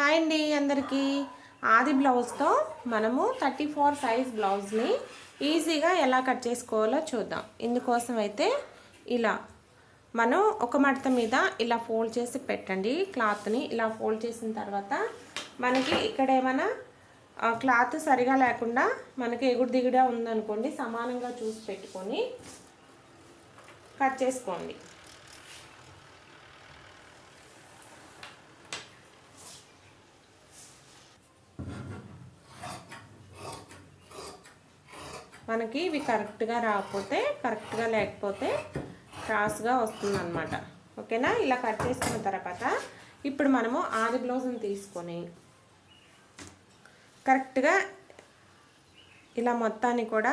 Hi అండి అందరికీ. ఆది బ్లౌజ్తో మనము థర్టీ ఫోర్ సైజ్ బ్లౌజ్ని ఈజీగా ఎలా కట్ చేసుకోవాలో చూద్దాం. ఇందుకోసం అయితే ఇలా మనం ఒక మడత మీద ఇలా ఫోల్డ్ చేసి పెట్టండి. క్లాత్ని ఇలా ఫోల్డ్ చేసిన తర్వాత మనకి ఇక్కడ ఏమైనా క్లాత్ సరిగా లేకుండా మనకి ఎగుడు దిగుడా ఉందనుకోండి సమానంగా చూసి పెట్టుకొని కట్ చేసుకోండి. మనకి ఇవి కరెక్ట్గా రాకపోతే కరెక్ట్గా లేకపోతే క్రాస్గా వస్తుందన్నమాట. ఓకేనా? ఇలా కట్ చేసుకున్న తర్వాత ఇప్పుడు మనము ఆది బ్లౌజ్ని తీసుకొని కరెక్ట్గా ఇలా మొత్తాన్ని కూడా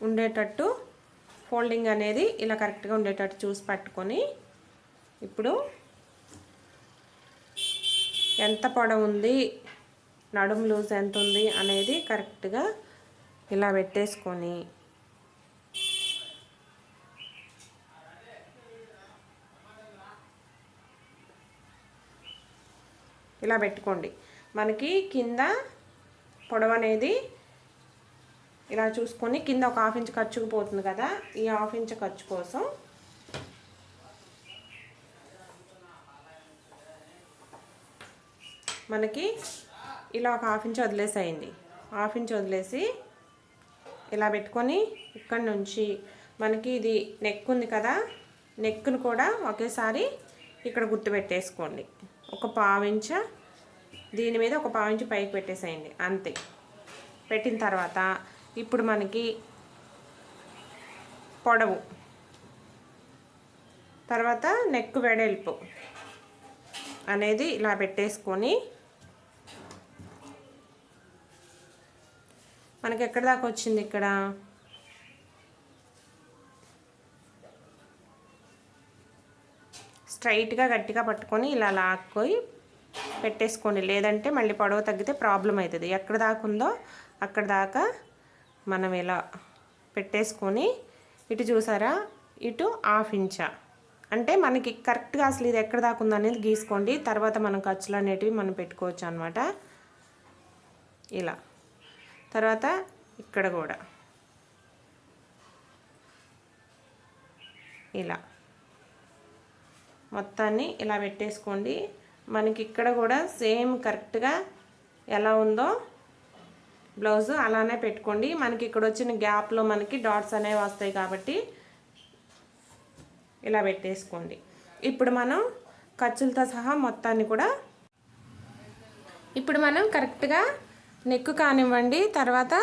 ఉండేటట్టు ఫోల్డింగ్ అనేది ఇలా కరెక్ట్గా ఉండేటట్టు చూసి పట్టుకొని ఇప్పుడు ఎంత పొడవు ఉంది నడుము లూజ్ ఎంత ఉంది అనేది కరెక్ట్గా ఇలా పెట్టేసుకొని ఇలా పెట్టుకోండి. మనకి కింద పొడవు అనేది ఇలా చూసుకొని కింద ఒక హాఫ్ ఇంచ్ ఖర్చుకు పోతుంది కదా ఈ హాఫ్ ఇంచ్ ఖర్చు కోసం మనకి ఇలా ఒక హాఫ్ ఇంచ్ వదిలేసేయండి. హాఫ్ ఇంచ్ వదిలేసి ఇలా పెట్టుకొని ఇక్కడ నుంచి మనకి ఇది నెక్ ఉంది కదా నెక్ను కూడా ఒకేసారి ఇక్కడ గుర్తు పెట్టేసుకోండి. ఒక పావించ దీని మీద ఒక పావించి పైకి పెట్టేసేయండి అంతే. పెట్టిన తర్వాత ఇప్పుడు మనకి పొడవు. తర్వాత నెక్ వెడల్పు అనేది ఇలా పెట్టేసుకొని మనకి ఎక్కడి దాకా వచ్చింది ఇక్కడ? స్ట్రైట్గా గట్టిగా పట్టుకొని ఇలా లాక్కొని పెట్టేసుకోండి. లేదంటే మళ్ళీ పొడవు తగ్గితే ప్రాబ్లం అవుతుంది. ఎక్కడ దాకా ఉందో అక్కడ దాకా మనం ఇలా పెట్టేసుకొని ఇటు చూసారా? ఇటు హాఫ్ ఇంచా. అంటే మనకి కరెక్ట్గా అసలు ఇది ఎక్కడ దాకా ఉందో అనేది గీసుకోండి. తర్వాత మనం ఖర్చులు అనేటివి మనం పెట్టుకోవచ్చు అనమాట ఇలా. తర్వాత ఇక్కడ కూడా. ఇలా. మొత్తాన్ని ఇలా పెట్టేసుకోండి. మనకి ఇక్కడ కూడా సేమ్ కరెక్ట్గా ఎలా ఉందో బ్లౌజ్ అలానే పెట్టుకోండి. మనకి ఇక్కడ వచ్చిన గ్యాప్లో మనకి డాట్స్ అనేవి వస్తాయి కాబట్టి ఇలా పెట్టేసుకోండి. ఇప్పుడు మనం ఖర్చులతో సహా మొత్తాన్ని కూడా ఇప్పుడు మనం కరెక్ట్గా నెక్ కానివ్వండి తర్వాత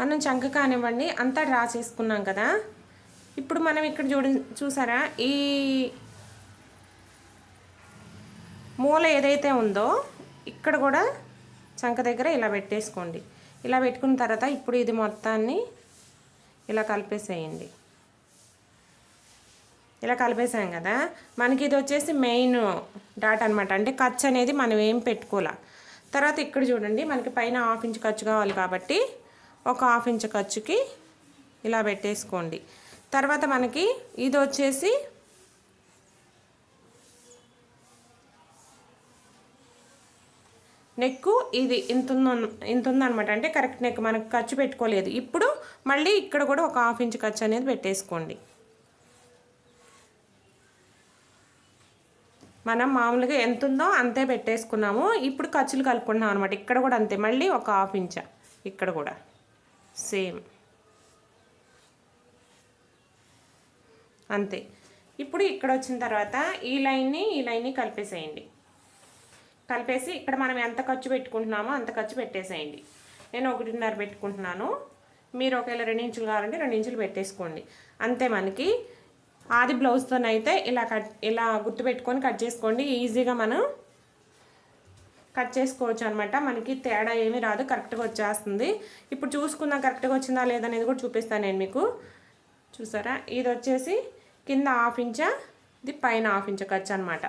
మనం చంక కానివ్వండి అంతా డ్రా చేసుకున్నాం కదా. ఇప్పుడు మనం ఇక్కడ చూడ చూసారా? ఈ మూల ఏదైతే ఉందో ఇక్కడ కూడా చంక దగ్గర ఇలా పెట్టేసుకోండి. ఇలా పెట్టుకున్న తర్వాత ఇప్పుడు ఇది మొత్తాన్ని ఇలా కలిపేసేయండి. ఇలా కలిపేసాం కదా. మనకి ఇది వచ్చేసి మెయిన్ డాట్ అనమాట అంటే ఖర్చు అనేది మనం ఏం పెట్టుకోలే. తర్వాత ఇక్కడ చూడండి మనకి పైన హాఫ్ ఇంచ్ ఖర్చు కావాలి కాబట్టి ఒక హాఫ్ ఇంచ్ ఖర్చుకి ఇలా పెట్టేసుకోండి. తర్వాత మనకి ఇది వచ్చేసి నెక్ ఇది ఇంత ఇంత ఉందన్నమాట. అంటే కరెక్ట్ నెక్ మనకు ఖర్చు పెట్టుకోలేదు. ఇప్పుడు మళ్ళీ ఇక్కడ కూడా ఒక హాఫ్ ఇంచ్ ఖర్చు అనేది పెట్టేసుకోండి. మనం మామూలుగా ఎంత ఉందో అంతే పెట్టేసుకున్నాము. ఇప్పుడు ఖర్చులు కలుపుకున్నాం అనమాట ఇక్కడ కూడా అంతే. మళ్ళీ ఒక హాఫ్ ఇంచ్. ఇక్కడ కూడా. సేమ్. అంతే. ఇప్పుడు ఇక్కడ వచ్చిన తర్వాత ఈ లైన్ని ఈ లైన్ని కలిపేసేయండి. కలిపేసి ఇక్కడ మనం ఎంత ఖర్చు పెట్టుకుంటున్నామో అంత ఖర్చు పెట్టేసేయండి. నేను ఒకటిన్నర పెట్టుకుంటున్నాను. మీరు ఒకవేళ రెండు ఇంచులు కావాలంటే రెండు ఇంచులు పెట్టేసుకోండి. అంతే మనకి. ఆది బ్లౌజ్తోనైతే ఇలా కట్ ఇలా గుర్తుపెట్టుకొని కట్ చేసుకోండి. ఈజీగా మనం కట్ చేసుకోవచ్చు అనమాట మనకి తేడా ఏమీ రాదు కరెక్ట్గా వచ్చేస్తుంది. ఇప్పుడు చూసుకుందాం కరెక్ట్గా వచ్చిందా లేదనేది కూడా చూపిస్తాను నేను మీకు. చూసారా? ఇది వచ్చేసి కింద హాఫ్ ఇంచా ఇది పైన హాఫ్ ఇంచ ఖర్చు అనమాట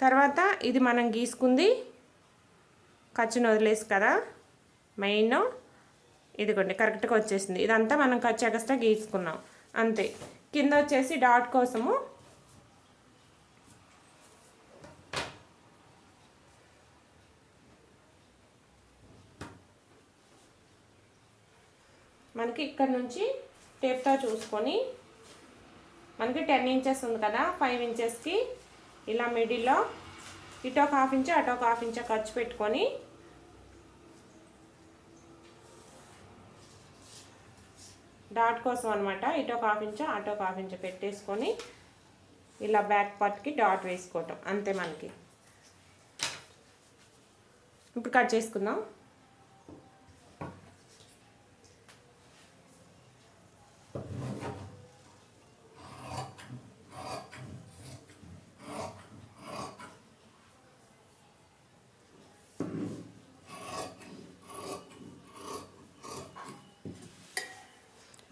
తర్వాత ఇది మనం గీసుకుంది ఖర్చును వదిలేసి కదా. మెయిన్ ఇదిగోండి కరెక్ట్గా వచ్చేసింది. ఇదంతా మనం ఖర్చు ఎక్స్ట్రా గీసుకున్నాం. అంతే. కింద వచ్చేసి డాట్ కోసము మనకి ఇక్కడ నుంచి టేప్తో చూసుకొని మనకి టెన్ ఇంచెస్ ఉంది కదా ఫైవ్ ఇంచెస్కి ఇలా మిడిల్లో ఇటు ఒక హాఫ్ ఇంచ్ అటు ఒక హాఫ్ ఇంచ్ ఖర్చు పెట్టుకొని డాట్ కోసం అనమాట ఇటు ఒక హాఫ్ ఇంచ్ అటు ఒక హాఫ్ ఇంచ్ పెట్టేసుకొని ఇలా బ్యాక్ పార్ట్కి డాట్ వేసుకోవటం. అంతే మనకి. ఇప్పుడు కట్ చేసుకుందాం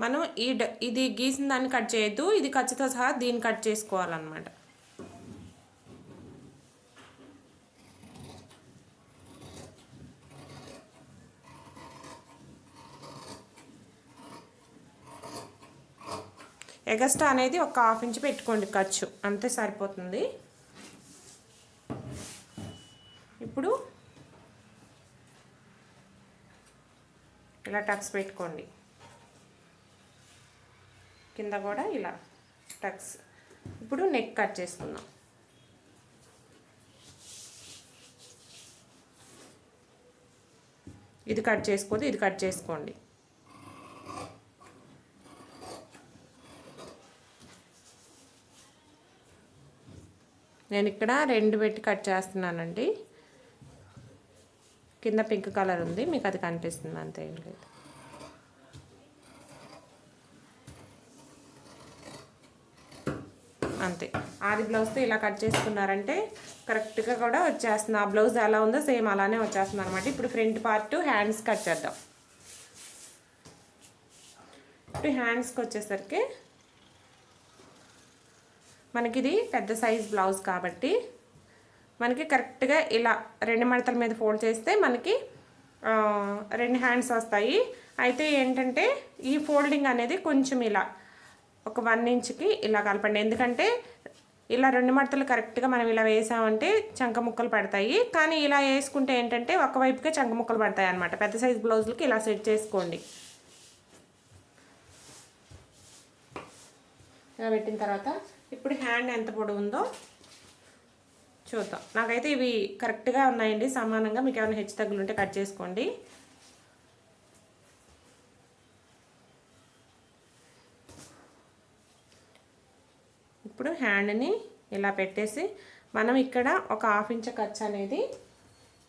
మనం ఈ డ- ఇది గీసిన దాన్ని కట్ చేయొద్దు ఇది ఖర్చుతో సహా దీన్ని కట్ చేసుకోవాలన్నమాట. ఎగస్ట్రా అనేది ఒక హాఫ్ ఇంచ్ పెట్టుకోండి ఖర్చు అంతే సరిపోతుంది. ఇప్పుడు ఇలా టక్స్ పెట్టుకోండి. కింద కూడా ఇలా టక్స్. ఇప్పుడు నెక్ కట్ చేసుకుందాం. ఇది కట్ చేసుకోదు ఇది కట్ చేసుకోండి. నేను ఇక్కడ రెండు పెట్టి కట్ చేస్తున్నానండి. కింద పింక్ కలర్ ఉంది మీకు అది కనిపిస్తుంది అంతే ఏం లేదు. అంతే. ఆది బ్లౌజ్తో ఇలా కట్ చేసుకున్నారంటే కరెక్ట్గా కూడా వచ్చేస్తుంది. ఆ బ్లౌజ్ ఎలా ఉందో సేమ్ అలానే వచ్చేస్తుంది అనమాట ఇప్పుడు ఫ్రంట్ పార్ట్ హ్యాండ్స్ కట్ చేద్దాం. ఇప్పుడు హ్యాండ్స్కి వచ్చేసరికి మనకి ఇది పెద్ద సైజ్ బ్లౌజ్ కాబట్టి మనకి కరెక్ట్గా ఇలా రెండు మడతల మీద ఫోల్డ్ చేస్తే మనకి రెండు హ్యాండ్స్ వస్తాయి. అయితే ఏంటంటే ఈ ఫోల్డింగ్ అనేది కొంచెం ఇలా ఒక వన్ ఇంచ్కి ఇలా కలపండి. ఎందుకంటే ఇలా రెండు మడతలు కరెక్ట్గా మనం ఇలా వేసామంటే చంక ముక్కలు పడతాయి. కానీ ఇలా వేసుకుంటే ఏంటంటే ఒకవైపుకే చంక ముక్కలు పడతాయి అనమాట పెద్ద సైజ్ బ్లౌజులకి ఇలా సెట్ చేసుకోండి. ఇలా పెట్టిన తర్వాత ఇప్పుడు హ్యాండ్ ఎంత పొడవు ఉందో చూద్దాం. నాకైతే ఇవి కరెక్ట్గా ఉన్నాయండి. సమానంగా మీకు ఏమైనా హెచ్చు తగ్గులు ఉంటే కట్ చేసుకోండి. ఇప్పుడు హ్యాండ్ని ఇలా పెట్టేసి మనం ఇక్కడ ఒక హాఫ్ ఇంచ్ ఖర్చు అనేది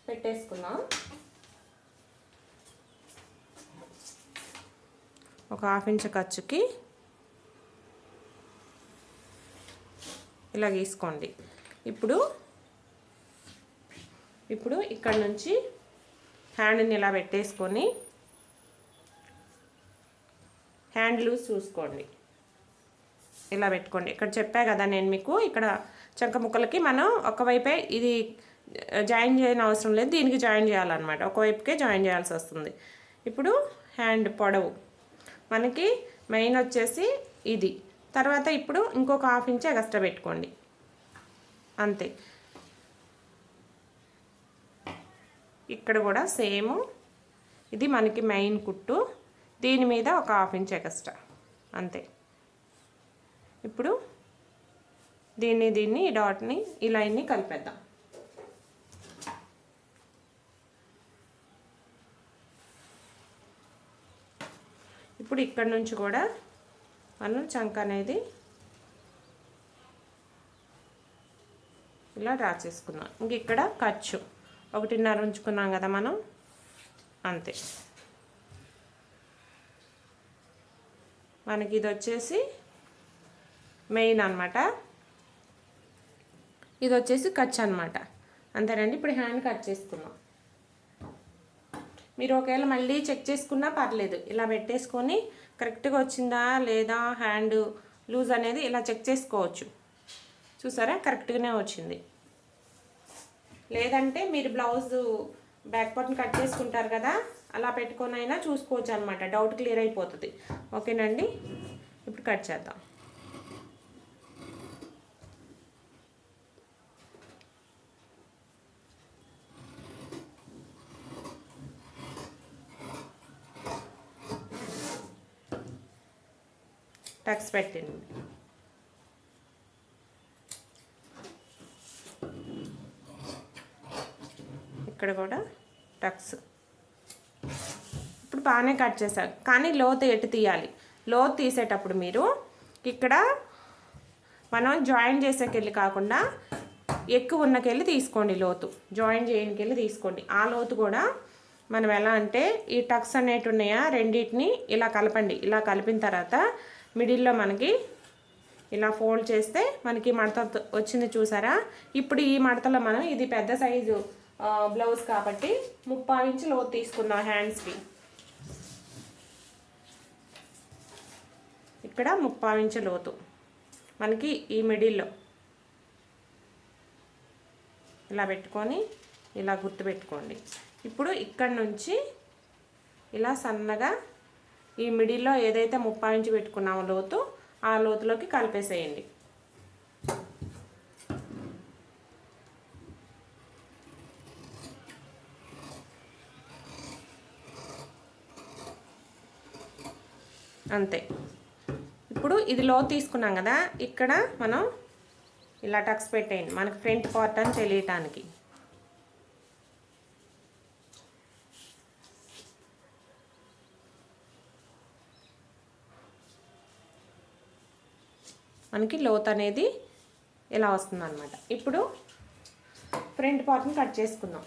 పెట్టేసుకున్నాం ఒక హాఫ్ ఇంచ్ ఖర్చుకి ఇలా గీసుకోండి. ఇప్పుడు ఇప్పుడు ఇక్కడ నుంచి హ్యాండ్ని ఇలా పెట్టేసుకొని హ్యాండ్ లూజ్ చూసుకోండి. ఇలా పెట్టుకోండి. ఇక్కడ చెప్పా కదా నేను మీకు ఇక్కడ చంక ముక్కలకి మనం ఒకవైపే ఇది జాయిన్ చేయని అవసరం లేదు దీనికి జాయిన్ చేయాలన్నమాట. ఒకవైపుకే జాయిన్ చేయాల్సి వస్తుంది. ఇప్పుడు హ్యాండ్ పొడవు. మనకి మెయిన్ వచ్చేసి ఇది. తర్వాత ఇప్పుడు ఇంకొక హాఫ్ ఇంచ్ ఎగస్ట్రా పెట్టుకోండి. అంతే. ఇక్కడ కూడా సేమ్. ఇది మనకి మెయిన్ కుట్టు. దీని మీద ఒక హాఫ్ ఇంచ్ ఎగస్ట్రా. అంతే. ఇప్పుడు దీన్ని దీన్ని ఈ డాట్ని ఈ లైన్ని కలిపేద్దాం. ఇప్పుడు ఇక్కడ నుంచి కూడా మనం చంక అనేది ఇలా డ్రా చేసుకున్నాం. ఇంక ఇక్కడ ఖర్చు. ఒకటిన్నర ఉంచుకున్నాం కదా మనం. అంతే. మనకి ఇది వచ్చేసి మెయిన్ అనమాట ఇది వచ్చేసి ఖర్చు అనమాట అంతేనండి ఇప్పుడు హ్యాండ్ కట్ చేసుకుందాం. మీరు ఒకవేళ మళ్ళీ చెక్ చేసుకున్నా పర్లేదు. ఇలా పెట్టేసుకొని కరెక్ట్గా వచ్చిందా లేదా హ్యాండ్ లూజ్ అనేది ఇలా చెక్ చేసుకోవచ్చు. చూసారా? కరెక్ట్గానే వచ్చింది. లేదంటే మీరు బ్లౌజ్ బ్యాక్ పార్ట్ని కట్ చేసుకుంటారు కదా అలా పెట్టుకొని అయినా చూసుకోవచ్చు అనమాట డౌట్ క్లియర్ అయిపోతుంది. ఓకేనండి ఇప్పుడు కట్ చేద్దాం. టక్స్ పెట్టండి ఇక్కడ కూడా టక్స్. ఇప్పుడు బాగానే కట్ చేశారు. కానీ లోతు ఎటు తీయాలి? లోతు తీసేటప్పుడు మీరు ఇక్కడ మనం జాయిన్ చేసేకెళ్ళి కాకుండా ఎక్కువ ఉన్నకెళ్ళి తీసుకోండి లోతు. జాయిన్ చేయనికెళ్ళి తీసుకోండి. ఆ లోతు కూడా మనం ఎలా అంటే ఈ టక్స్ అనేటి ఉన్నాయా? రెండింటిని ఇలా కలపండి. ఇలా కలిపిన తర్వాత మిడిల్లో మనకి ఇలా ఫోల్డ్ చేస్తే మనకి మడత వచ్చింది చూసారా? ఇప్పుడు ఈ మడతలో మనం ఇది పెద్ద సైజు బ్లౌజ్ కాబట్టి ముప్పై ఇంచు లోతు తీసుకుందాం హ్యాండ్స్కి. ఇక్కడ ముప్పై ఇంచు లోతు మనకి ఈ మిడిల్లో. ఇలా పెట్టుకొని ఇలా గుర్తు పెట్టుకోండి ఇప్పుడు ఇక్కడ నుంచి ఇలా సన్నగా ఈ మిడిల్లో ఏదైతే ముప్పై ఇంచు పెట్టుకున్నామో లోతు ఆ లోతులోకి కలిపేసేయండి. అంతే. ఇప్పుడు ఇది లో తీసుకున్నాం కదా ఇక్కడ మనం ఇలా టక్స్ పెట్టేయండి. మనకి ఫ్రంట్ పార్ట్ అని తెలియటానికి. మనకి లోత్ అనేది ఇలా వస్తుంది అనమాట ఇప్పుడు ఫ్రంట్ పార్ట్ని కట్ చేసుకుందాం.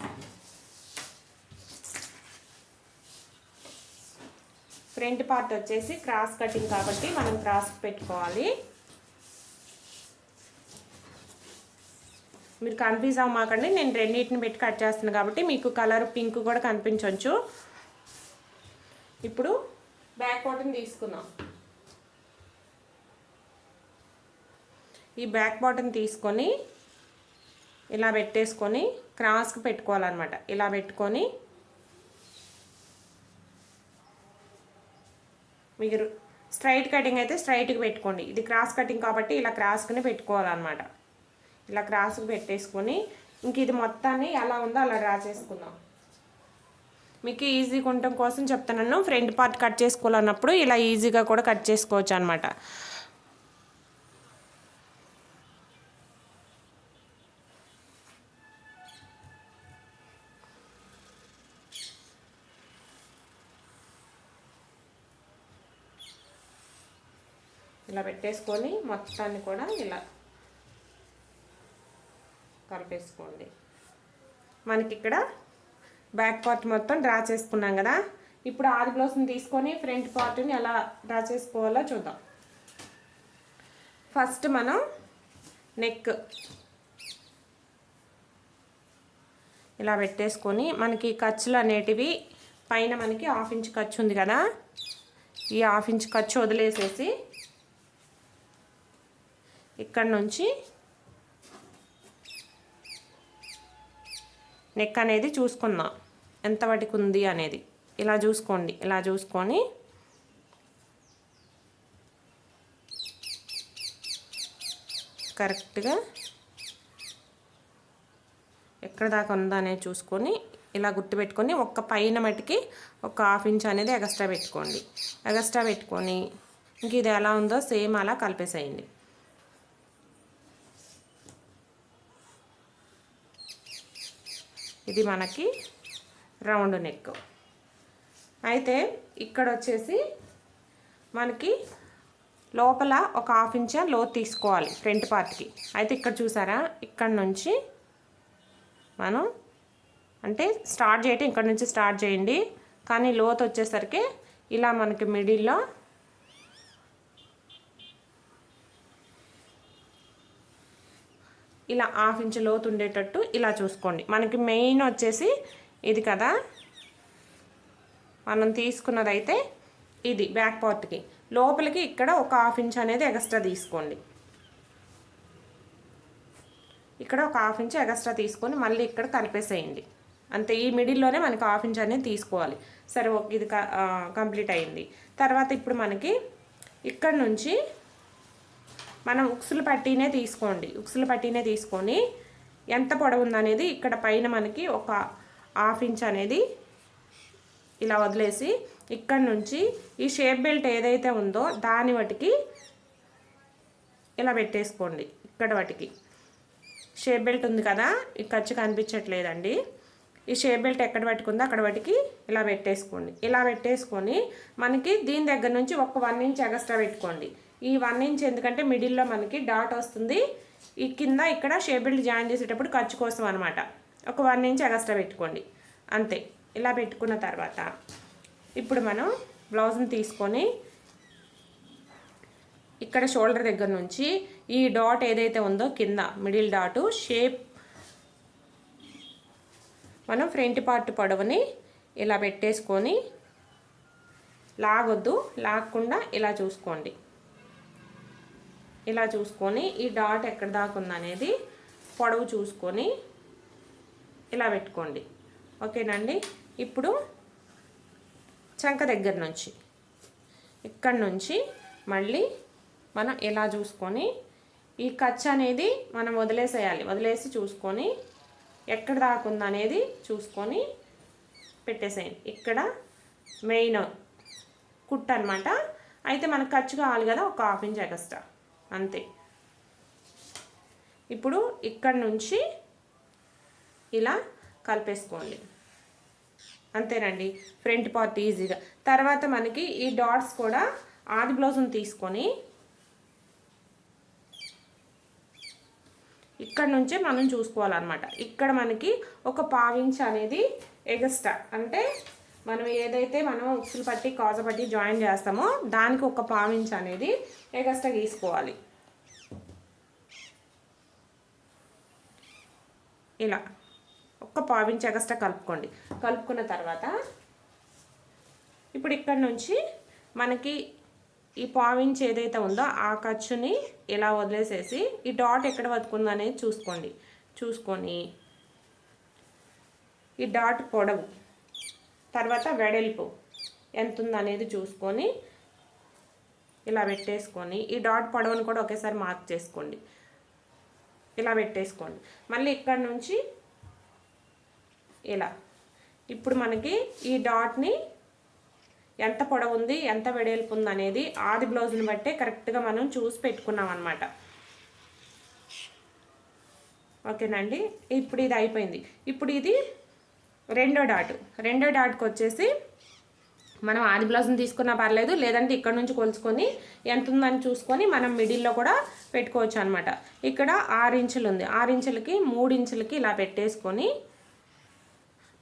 ఫ్రంట్ పార్ట్ వచ్చేసి క్రాస్ కటింగ్ కాబట్టి మనం క్రాస్ పెట్టుకోవాలి. మీరు కన్ఫ్యూజ్ అవ్వమాకండి నేను రెండింటిని పెట్టి కట్ చేస్తున్నాను కాబట్టి మీకు కలర్ పింక్ కూడా కనిపించవచ్చు ఇప్పుడు బ్యాక్ పార్ట్ని తీసుకుందాం. ఈ బ్యాక్ బాటన్ తీసుకొని ఇలా పెట్టేసుకొని క్రాస్కి పెట్టుకోవాలన్నమాట. ఇలా పెట్టుకొని మీరు స్ట్రైట్ కటింగ్ అయితే స్ట్రైట్కి పెట్టుకోండి. ఇది క్రాస్ కటింగ్ కాబట్టి ఇలా క్రాస్కుని పెట్టుకోవాలన్నమాట. ఇలా క్రాస్కి పెట్టేసుకొని ఇంక ఇది మొత్తాన్ని ఎలా ఉందో అలా డ్రా చేసుకుందాం. మీకు ఈజీగా ఉండటం కోసం చెప్తున్నాను. ఫ్రంట్ పార్ట్ కట్ చేసుకోవాలన్నప్పుడు ఇలా ఈజీగా కూడా కట్ చేసుకోవచ్చు అనమాట ఇలా పెట్టేసుకొని మొత్తాన్ని కూడా ఇలా కలిపేసుకోండి. మనకి ఇక్కడ బ్యాక్ పార్ట్ మొత్తం డ్రా చేసుకున్నాం కదా. ఇప్పుడు ఆది బ్లౌజ్ని తీసుకొని ఫ్రంట్ పార్ట్ని ఎలా డ్రా చేసుకోవాలో చూద్దాం. ఫస్ట్ మనం నెక్ ఇలా పెట్టేసుకొని మనకి ఖర్చులు అనేటివి పైన మనకి హాఫ్ ఇంచ్ ఖర్చు ఉంది కదా. ఈ హాఫ్ ఇంచ్ ఖర్చు వదిలేసేసి ఇక్కడ నుంచి నెక్ అనేది చూసుకుందాం. ఎంత వాటికి ఉంది అనేది. ఇలా చూసుకోండి. ఇలా చూసుకొని కరెక్ట్గా ఎక్కడ దాకా ఉందా అనేది చూసుకొని ఇలా గుర్తుపెట్టుకొని ఒక్క పైన మటుకి ఒక హాఫ్ ఇంచ్ అనేది ఎగస్ట్రా పెట్టుకోండి. ఎగస్ట్రా పెట్టుకొని ఇంక ఇది ఎలా ఉందో సేమ్ అలా కలిపేసేయండి. ఇది మనకి రౌండ్ నెక్. అయితే ఇక్కడ వచ్చేసి మనకి లోపల ఒక హాఫ్ ఇంచ్లో తీసుకోవాలి ఫ్రంట్ పార్ట్కి. అయితే ఇక్కడ చూసారా? ఇక్కడ నుంచి మనం అంటే స్టార్ట్ చేయటం ఇక్కడ నుంచి స్టార్ట్ చేయండి. కానీ లోత్ వచ్చేసరికి ఇలా మనకి మిడిల్లో ఇలా హాఫ్ ఇంచ్ లోతు ఉండేటట్టు ఇలా చూసుకోండి. మనకి మెయిన్ వచ్చేసి ఇది కదా. మనం తీసుకున్నదైతే ఇది బ్యాక్ పార్ట్కి లోపలికి ఇక్కడ ఒక హాఫ్ ఇంచ్ అనేది ఎక్స్ట్రా తీసుకోండి. ఇక్కడ ఒక హాఫ్ ఇంచ్ ఎక్స్ట్రా తీసుకొని మళ్ళీ ఇక్కడ కలిపేసేయండి అంతే ఈ మిడిల్లోనే మనకి హాఫ్ ఇంచ్ అనేది తీసుకోవాలి. సరే ఇది కంప్లీట్ అయింది. తర్వాత ఇప్పుడు మనకి ఇక్కడ నుంచి మనం ఉక్సులు పట్టీనే తీసుకోండి. ఉక్సులు పట్టీనే తీసుకొని ఎంత పొడవు ఉందనేది ఇక్కడ పైన మనకి ఒక హాఫ్ ఇంచ్ అనేది ఇలా వదిలేసి ఇక్కడ నుంచి ఈ షేప్ బెల్ట్ ఏదైతే ఉందో దాని వాటికి ఇలా పెట్టేసుకోండి. ఇక్కడ వాటికి. షేప్ బెల్ట్ ఉంది కదా ఈ ఖర్చు కనిపించట్లేదండి. ఈ షేప్ బెల్ట్ ఎక్కడ పట్టుకుందో అక్కడ వాటికి ఇలా పెట్టేసుకోండి. ఇలా పెట్టేసుకొని మనకి దీని దగ్గర నుంచి ఒక వన్ ఇంచ్ ఎగస్ట్రా పెట్టుకోండి. ఈ వన్ ఇంచ్ ఎందుకంటే మిడిల్లో మనకి డాట్ వస్తుంది. ఈ కింద ఇక్కడ షేప్ జాయిన్ చేసేటప్పుడు ఖర్చు కోసం అనమాట ఒక వన్ ఇంచ్ ఎగస్ట్రా పెట్టుకోండి. అంతే. ఇలా పెట్టుకున్న తర్వాత ఇప్పుడు మనం బ్లౌజ్ని తీసుకొని ఇక్కడ షోల్డర్ దగ్గర నుంచి ఈ డాట్ ఏదైతే ఉందో కింద మిడిల్ డాటు షేప్ మనం ఫ్రంట్ పార్ట్ పొడవుని ఇలా పెట్టేసుకొని లాగొద్దు. లాగకుండా ఇలా చూసుకోండి. ఇలా చూసుకొని ఈ డాట్ ఎక్కడ దాకా ఉందనేది పొడవు చూసుకొని ఇలా పెట్టుకోండి. ఓకేనండి? ఇప్పుడు చంక దగ్గర నుంచి ఇక్కడ నుంచి మళ్ళీ మనం ఇలా చూసుకొని ఈ ఖర్చు అనేది మనం వదిలేసేయాలి. వదిలేసి చూసుకొని ఎక్కడ దాకుందనేది చూసుకొని పెట్టేసేయండి. ఇక్కడ మెయిన్ కుట్ అనమాట అయితే మనకు ఖర్చు కావాలి కదా ఒక హాఫ్ ఇంచ్ ఎక్స్ట్రా. అంతే. ఇప్పుడు ఇక్కడ నుంచి ఇలా కలిపేసుకోండి. అంతేనండి. ఫ్రంట్ పార్ట్ ఈజీగా. తర్వాత మనకి ఈ డాట్స్ కూడా ఆది బ్లౌజ్ని తీసుకొని ఇక్కడ నుంచే మనం చూసుకోవాలన్నమాట. ఇక్కడ మనకి ఒక పావించ్ అనేది ఎగస్ట్రా. అంటే మనం ఏదైతే మనం ఉక్సులు పట్టి కాజ పట్టి జాయిన్ చేస్తామో దానికి ఒక పావించ్ అనేది ఎగస్ట్రా గీసుకోవాలి. ఇలా ఒక్క పావించి ఎగస్ట్రా కలుపుకోండి. కలుపుకున్న తర్వాత ఇప్పుడు ఇక్కడ నుంచి మనకి ఈ పావించ్ ఏదైతే ఉందో ఆ ఖర్చుని ఇలా వదిలేసేసి ఈ డాట్ ఎక్కడ వతుకుందో అనేది చూసుకోండి. చూసుకొని ఈ డాట్ పొడవు తర్వాత వెడల్పు ఎంత ఉందనేది చూసుకొని ఇలా పెట్టేసుకొని ఈ డాట్ పొడవును కూడా ఒకేసారి మార్క్ చేసుకోండి. ఇలా పెట్టేసుకోండి. మళ్ళీ ఇక్కడ నుంచి ఇలా. ఇప్పుడు మనకి ఈ డాట్ని ఎంత పొడవు ఉంది ఎంత వెడల్పు ఉంది అనేది ఆది బ్లౌజ్ని బట్టే కరెక్ట్గా మనం చూసి పెట్టుకున్నాం అనమాట ఓకేనండి? ఇప్పుడు ఇది అయిపోయింది. ఇప్పుడు ఇది రెండో డాట్. రెండో డాట్కి వచ్చేసి మనం ఆది బ్లౌజ్ని తీసుకున్నా పర్లేదు లేదంటే ఇక్కడ నుంచి కొలుచుకొని ఎంత ఉందని చూసుకొని మనం మిడిల్లో కూడా పెట్టుకోవచ్చు అనమాట ఇక్కడ ఆరు ఇంచులు ఉంది. ఆరు ఇంచులకి మూడు ఇంచులకి ఇలా పెట్టేసుకొని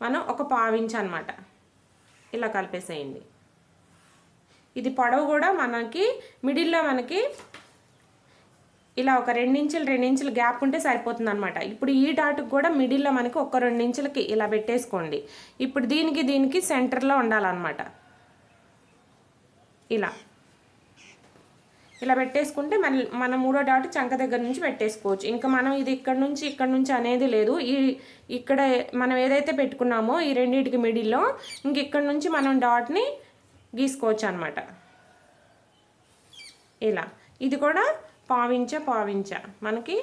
మనం ఒక పావించు అనమాట ఇలా కలిపేసేయండి. ఇది పొడవు కూడా మనకి మిడిల్లో మనకి ఇలా ఒక రెండించులు రెండించులు గ్యాప్ ఉంటే సరిపోతుంది అనమాట ఇప్పుడు ఈ డాట్కి కూడా మిడిల్లో మనకి ఒక రెండించులకి ఇలా పెట్టేసుకోండి. ఇప్పుడు దీనికి దీనికి సెంటర్లో ఉండాలన్నమాట. ఇలా. ఇలా పెట్టేసుకుంటే మన మన మూడో డాట్ చంక దగ్గర నుంచి పెట్టేసుకోవచ్చు. ఇంకా మనం ఇది ఇక్కడ నుంచి ఇక్కడ నుంచి అనేది లేదు. ఈ ఇక్కడ మనం ఏదైతే పెట్టుకున్నామో ఈ రెండింటికి మిడిల్లో ఇంక ఇక్కడ నుంచి మనం డాట్ని గీసుకోవచ్చు అనమాట ఇలా. ఇది కూడా పావించ పావించ. మనకి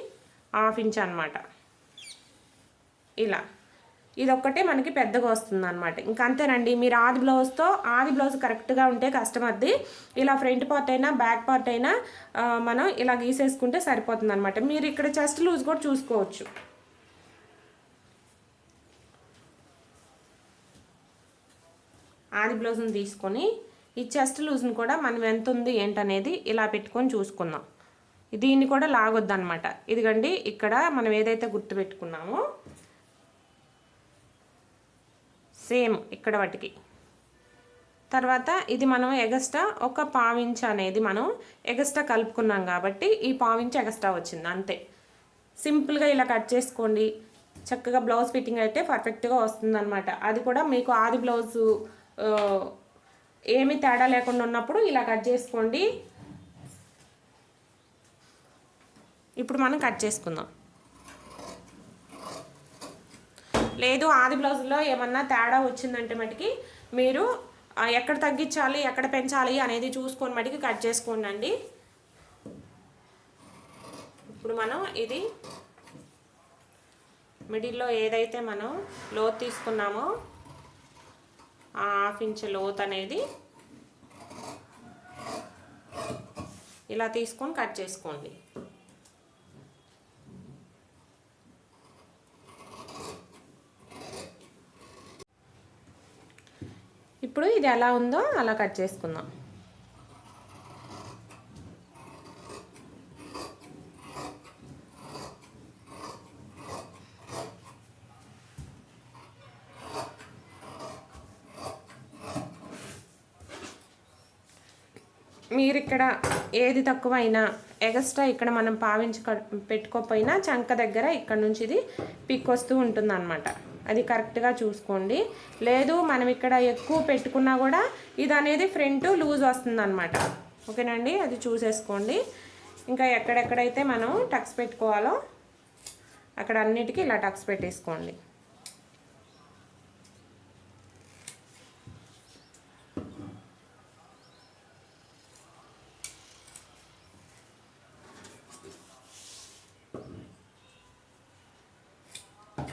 హాఫ్ ఇంచ్ అనమాట ఇలా. ఇదొక్కటే మనకి పెద్దగా వస్తుంది అనమాట ఇంకా అంతేనండి మీరు ఆది బ్లౌజ్తో ఆది బ్లౌజ్ కరెక్ట్గా ఉంటే కస్టమర్ది ఇలా ఫ్రంట్ పార్ట్ అయినా బ్యాక్ పార్ట్ అయినా మనం ఇలా గీసేసుకుంటే సరిపోతుంది అనమాట మీరు ఇక్కడ చెస్ట్ లూజ్ కూడా చూసుకోవచ్చు. ఆది బ్లౌజ్ని తీసుకొని ఈ చెస్ట్ లూజ్ని కూడా మనం ఎంత ఉంది ఏంటనేది ఇలా పెట్టుకొని చూసుకుందాం. దీన్ని కూడా లాగొద్దు అనమాట ఇదిగండి ఇక్కడ మనం ఏదైతే గుర్తు పెట్టుకున్నామో సేమ్ ఇక్కడ వాటికి. తర్వాత ఇది మనం ఎగస్ట్రా ఒక పావించ అనేది మనం ఎగస్ట్రా కలుపుకున్నాం కాబట్టి ఈ పావించ ఎగస్ట్రా వచ్చింది అంతే. సింపుల్గా ఇలా కట్ చేసుకోండి. చక్కగా బ్లౌజ్ ఫిట్టింగ్ అయితే పర్ఫెక్ట్గా వస్తుందన్నమాట. అది కూడా మీకు ఆది బ్లౌజు ఏమీ తేడా లేకుండా ఉన్నప్పుడు ఇలా కట్ చేసుకోండి. ఇప్పుడు మనం కట్ చేసుకుందాం. లేదు ఆది బ్లౌజ్లో ఏమన్నా తేడా వచ్చిందంటే మటుకి మీరు ఎక్కడ తగ్గించాలి ఎక్కడ పెంచాలి అనేది చూసుకొని మటుకి కట్ చేసుకోండి ఇప్పుడు మనం ఇది మిడిల్లో ఏదైతే మనం లోత్ తీసుకున్నామో ఆ హాఫ్ ఇంచ్ లోత్ అనేది ఇలా తీసుకొని కట్ చేసుకోండి. ఇప్పుడు ఇది ఎలా ఉందో అలా కట్ చేసుకుందాం. మీరు ఇక్కడ ఏది తక్కువైనా ఎగస్ట్రా ఇక్కడ మనం పావించి పెట్టుకోపోయినా పెట్టుకోకపోయినా చంక దగ్గర ఇక్కడ నుంచి ఇది పిక్ వస్తూ ఉంటుంది అనమాట అది కరెక్ట్గా చూసుకోండి. లేదు మనం ఇక్కడ ఎక్కువ పెట్టుకున్నా కూడా ఇది అనేది ఫ్రంట్ లూజ్ వస్తుంది అనమాట ఓకేనండి? అది చూసేసుకోండి. ఇంకా ఎక్కడెక్కడైతే మనం టక్స్ పెట్టుకోవాలో అక్కడ అన్నిటికీ ఇలా టక్స్ పెట్టేసుకోండి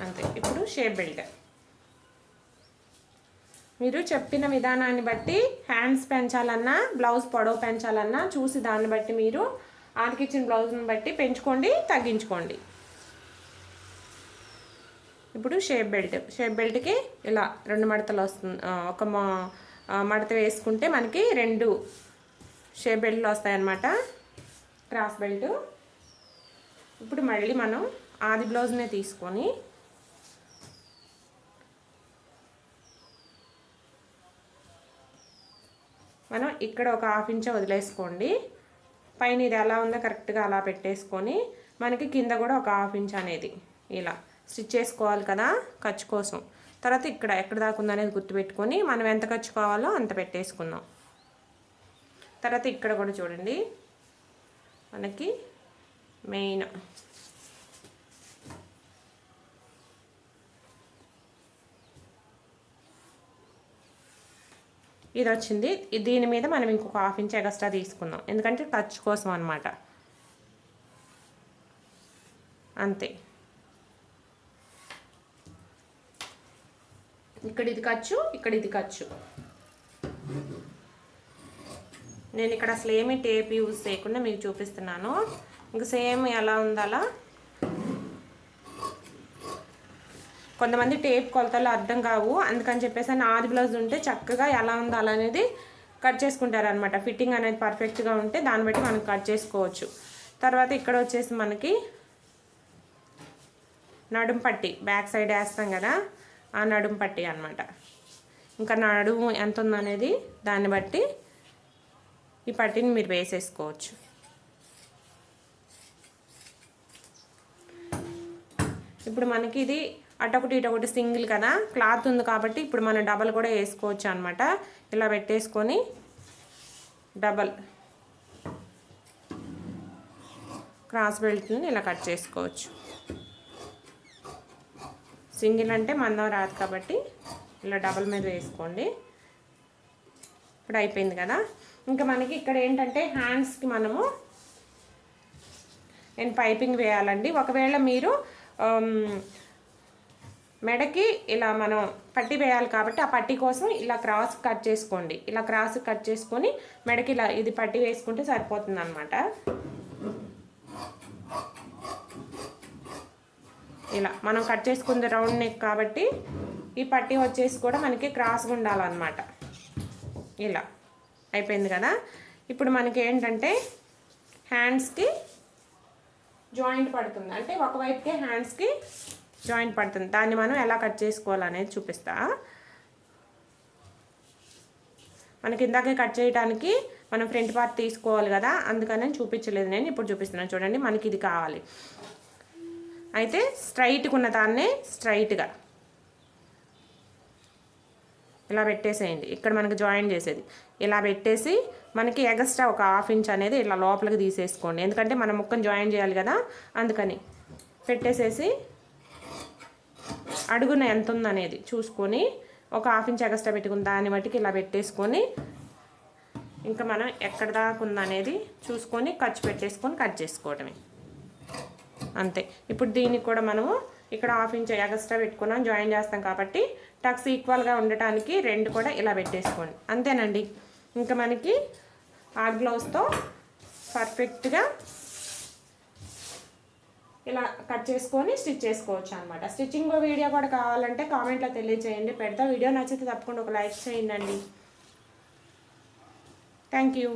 అంతే ఇప్పుడు షేప్ బెల్ట్ మీరు చెప్పిన విధానాన్ని బట్టి హ్యాండ్స్ పెంచాలన్నా బ్లౌజ్ పొడవు పెంచాలన్నా చూసి దాన్ని బట్టి మీరు ఆర్కిచ్చిన బ్లౌజ్ని బట్టి పెంచుకోండి తగ్గించుకోండి. ఇప్పుడు షేప్ బెల్ట్ షేప్ బెల్ట్కి ఇలా రెండు మడతలు వస్తుంది. ఒక మడత వేసుకుంటే మనకి రెండు షేప్ బెల్ట్లు వస్తాయన్నమాట. Cross belt. ఇప్పుడు మళ్ళీ మనం ఆది బ్లౌజ్నే తీసుకొని మనం ఇక్కడ ఒక హాఫ్ ఇంచ్ వదిలేసుకోండి. పైన ఇది ఎలా ఉందో కరెక్ట్గా అలా పెట్టేసుకొని మనకి కింద కూడా ఒక హాఫ్ ఇంచ్ అనేది ఇలా స్టిచ్ చేసుకోవాలి కదా ఖర్చు కోసం. తర్వాత ఇక్కడ ఎక్కడ దాకా ఉందనేది గుర్తుపెట్టుకొని మనం ఎంత ఖర్చు కావాలో అంత పెట్టేసుకుందాం. తర్వాత ఇక్కడ కూడా చూడండి. మనకి మెయిన్ ఇది వచ్చింది దీని మీద మనం ఇంకొక హాఫ్ ఇంచ్ ఎక్స్ట్రా తీసుకుందాం. ఎందుకంటే టచ్ కోసం అనమాట అంతే. ఇక్కడ ఇది ఖర్చు ఇక్కడ ఇది ఖర్చు. నేను ఇక్కడ అసలు ఏమీ టేప్ యూజ్ చేయకుండా మీకు చూపిస్తున్నాను. ఇంకా సేమ్ ఎలా ఉండాలా కొంతమంది టేప్ కొలతలు అర్థం కావు. అందుకని చెప్పేసి అని ఆది బ్లౌజ్ ఉంటే చక్కగా ఎలా ఉందో అలా అనేది కట్ చేసుకుంటారు అనమాట ఫిట్టింగ్ అనేది పర్ఫెక్ట్గా ఉంటే దాన్ని బట్టి మనం కట్ చేసుకోవచ్చు. తర్వాత ఇక్కడ వచ్చేసి మనకి నడుం పట్టి బ్యాక్ సైడ్ వేస్తాం కదా ఆ నడుం పట్టి అనమాట ఇంకా నడుము ఎంత ఉందనేది దాన్ని బట్టి ఈ పట్టిని మీరు వేసేసుకోవచ్చు. ఇప్పుడు మనకి ఇది అటొకటి ఇటొకటి సింగిల్ కదా? క్లాత్ ఉంది కాబట్టి ఇప్పుడు మనం డబల్ కూడా వేసుకోవచ్చు అనమాట ఇలా పెట్టేసుకొని డబల్ క్రాస్ బెల్ట్ని ఇలా కట్ చేసుకోవచ్చు. సింగిల్ అంటే మందం రాదు కాబట్టి ఇలా డబల్ మీద వేసుకోండి. ఇప్పుడు అయిపోయింది కదా? ఇంకా మనకి ఇక్కడ ఏంటంటే హ్యాండ్స్కి మనము నేను పైపింగ్ వేయాలండి. ఒకవేళ మీరు మెడకి ఇలా మనం పట్టి వేయాలి కాబట్టి ఆ పట్టి కోసం ఇలా క్రాస్ కట్ చేసుకోండి. ఇలా క్రాస్ కట్ చేసుకొని మెడకి ఇలా ఇది పట్టి వేసుకుంటే సరిపోతుంది అనమాట ఇలా మనం కట్ చేసుకుంది రౌండ్ నెక్ కాబట్టి ఈ పట్టి వచ్చేసి కూడా మనకి క్రాస్గా ఉండాలన్నమాట. ఇలా అయిపోయింది కదా? ఇప్పుడు మనకి ఏంటంటే హ్యాండ్స్కి జాయింట్ పడుతుంది. అంటే ఒకవైపుకే హ్యాండ్స్కి జాయింట్ పడుతుంది. దాన్ని మనం ఎలా కట్ చేసుకోవాలనేది చూపిస్తా. మనకి ఇందాకే కట్ చేయడానికి మనం ఫ్రంట్ పార్ట్ తీసుకోవాలి కదా అందుకని చూపించలేదు నేను ఇప్పుడు చూపిస్తున్నాను. చూడండి మనకి ఇది కావాలి. అయితే స్ట్రైట్గా ఉన్న దాన్నే స్ట్రైట్గా ఇలా పెట్టేసేయండి. ఇక్కడ మనకి జాయిన్ చేసేది. ఇలా పెట్టేసి మనకి ఎగస్ట్రా ఒక హాఫ్ ఇంచ్ అనేది ఇలా లోపలికి తీసేసుకోండి. ఎందుకంటే మనం ముక్కను జాయిన్ చేయాలి కదా అందుకని పెట్టేసేసి అడుగున ఎంత ఉందనేది చూసుకొని ఒక హాఫ్ ఇంచ్ ఎగస్ట్రా పెట్టుకుని దాన్ని బట్టికి ఇలా పెట్టేసుకొని ఇంకా మనం ఎక్కడ దాకా ఉందనేది చూసుకొని ఖర్చు పెట్టేసుకొని కట్ చేసుకోవడమే. అంతే. ఇప్పుడు దీనికి కూడా మనము ఇక్కడ హాఫ్ ఇంచ్ ఎగస్ట్రా పెట్టుకున్నాం జాయిన్ చేస్తాం కాబట్టి టక్స్ ఈక్వల్గా ఉండటానికి రెండు కూడా ఇలా పెట్టేసుకోండి. అంతేనండి. ఇంకా మనకి ఆ గ్లౌస్తో పర్ఫెక్ట్గా ఇలా కట్ చేసుకొని స్టిచ్ చేసుకోవచ్చు అనమాట స్టిచ్చింగ్ వీడియో కూడా కావాలంటే కామెంట్లో తెలియజేయండి పెడతా. వీడియో నచ్చితే తప్పకుండా ఒక లైక్ చేయండి థ్యాంక్ యూ